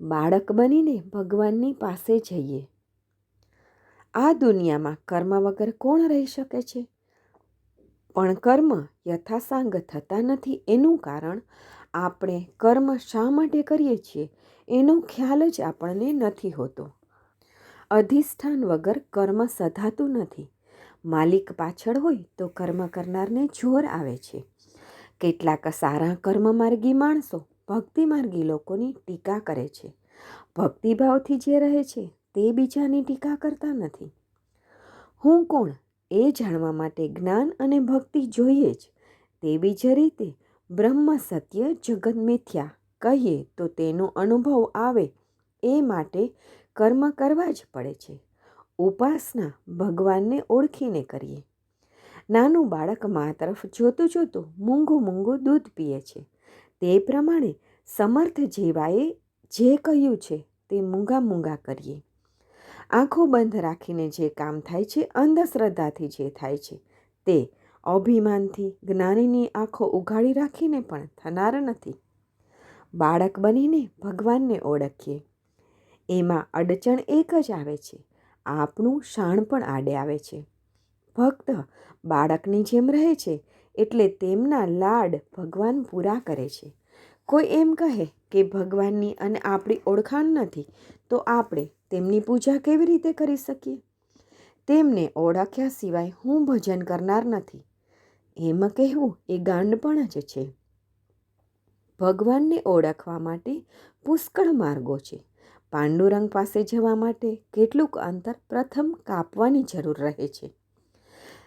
બાળક બનીને ભગવાનની પાસે જઈએ. આ દુનિયામાં કર્મ વગર કોણ રહી શકે છે? પણ કર્મ યથાસાંગ થતા નથી એનું કારણ આપણે કર્મ શા માટે કરીએ છીએ એનો ખ્યાલ જ આપણને નથી હોતો. અધિષ્ઠાન વગર કર્મ સધાતું નથી. માલિક પાછળ હોય તો કર્મ કરનારને જોર આવે છે. કેટલાક સારા કર્મમાર્ગી માણસો ભક્તિ માર્ગી લોકોની ટીકા કરે છે. ભક્તિભાવથી જે રહે છે, તે બીજાની ટીકા કરતા નથી. હું કોણ, એ જાણવા માટે જ્ઞાન અને ભક્તિ જોઈએ જ. તેવી જ રીતે બ્રહ્મ સત્ય જગત મિથ્યા કહીએ તો તેનો અનુભવ આવે એ માટે કર્મ કરવા જ પડે છે. ઉપાસના ભગવાનને ઓળખીને કરીએ. નાનું બાળક મા તરફ જોતું જોતું મૂંગું મૂંગું દૂધ પીએ છે. તે પ્રમાણે સમર્થ જેવાએ જે કહ્યું છે તે મૂંગા મૂંગા કરીએ. આંખો બંધ રાખીને જે કામ થાય છે, અંધશ્રદ્ધાથી જે થાય છે, તે અભિમાનથી, જ્ઞાનીની આંખો ઉઘાડી રાખીને પણ થનાર નથી. બાળક બનીને ભગવાનને ઓળખીએ. એમાં અડચણ એક જ આવે છે, આપણું શાણ પણ આડે આવે છે. ભક્ત બાળકની જેમ રહે છે એટલે તેમના લાડ ભગવાન પૂરા કરે છે. કોઈ એમ કહે કે ભગવાનની અને આપણી ઓળખાણ નથી, તો આપણે તેમની પૂજા કેવી રીતે કરી શકીએ? તેમને ઓળખ્યા સિવાય હું ભજન કરનાર નથી. એમ કહેવું એ ગાંડપણ જ છે. ભગવાનને ઓળખવા માટે પુષ્કળ માર્ગો છે. પાંડુરંગ પાસે જવા માટે કેટલુંક અંતર પ્રથમ કાપવાની જરૂર રહે છે.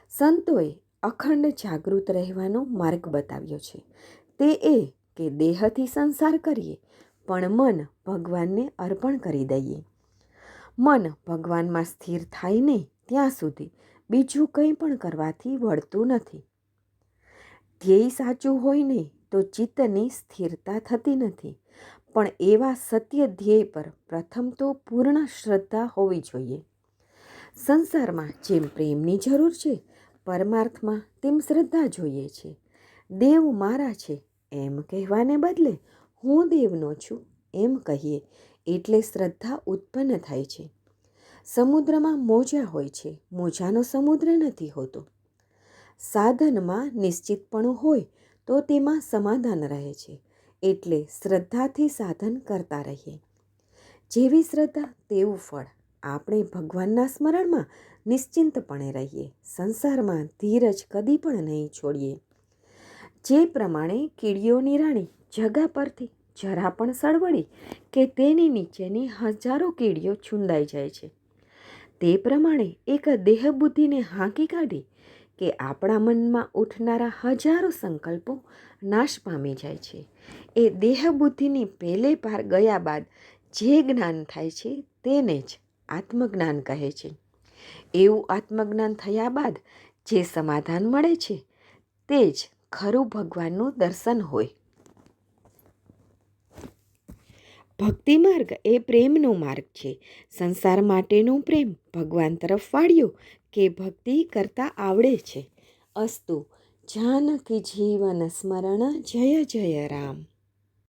સંતોએ અખંડ જાગૃત રહેવાનો માર્ગ બતાવ્યો છે. તે એ કે દેહથી સંસાર કરીએ, પણ મન ભગવાનને અર્પણ કરી દઈએ. મન ભગવાનમાં સ્થિર થાય નહીં ત્યાં સુધી બીજું કંઈ પણ કરવાથી વળતું નથી. ધ્યેય સાચું હોય નહીં તો ચિત્તની સ્થિરતા થતી નથી, પણ એવા સત્ય ધ્યેય પર પ્રથમ તો પૂર્ણ શ્રદ્ધા હોવી જોઈએ. સંસારમાં જેમ પ્રેમની જરૂર છે પરમાર્થમાં તેમ શ્રદ્ધા જોઈએ છે. દેવ મારા છે, એમ કહેવાને બદલે હું દેવનો છું, એમ કહીએ એટલે શ્રદ્ધા ઉત્પન્ન થાય છે. સમુદ્રમાં મોજા હોય છે, મોજાનો સમુદ્ર નથી હોતો. સાધનમાં નિશ્ચિતપણું હોય તો તેમાં સમાધાન રહે છે, એટલે શ્રદ્ધાથી સાધન કરતા રહીએ. જેવી શ્રદ્ધા, તેવું ફળ. આપણે ભગવાનના સ્મરણમાં નિશ્ચિંતપણે રહીએ. સંસારમાં ધીરજ કદી પણ નહીં છોડીએ. જે પ્રમાણે કીડીઓની રાણી જગા પરથી જરા પણ સળવળી કે તેની નીચેની હજારો કીડીઓ છુંદાઈ જાય છે. તે પ્રમાણે એક દેહબુદ્ધિને હાંકી કાઢી કે આપણા મનમાં ઉઠનારા હજારો સંકલ્પો નાશ પામી જાય છે. એ દેહબુદ્ધિની પહેલે પાર ગયા બાદ જે જ્ઞાન થાય છે તેને જ આત્મજ્ઞાન કહે છે. એવું આત્મજ્ઞાન થયા બાદ જે સમાધાન મળે છે, તે જ ખરું ભગવાનનું દર્શન હોય. ભક્તિ માર્ગ એ પ્રેમનો માર્ગ છે. સંસાર માટેનો પ્રેમ ભગવાન તરફ વાળ્યો કે ભક્તિ કરતા આવડે છે. અસ્તુ, જાનકી જીવન સ્મરણ, જય જય રામ.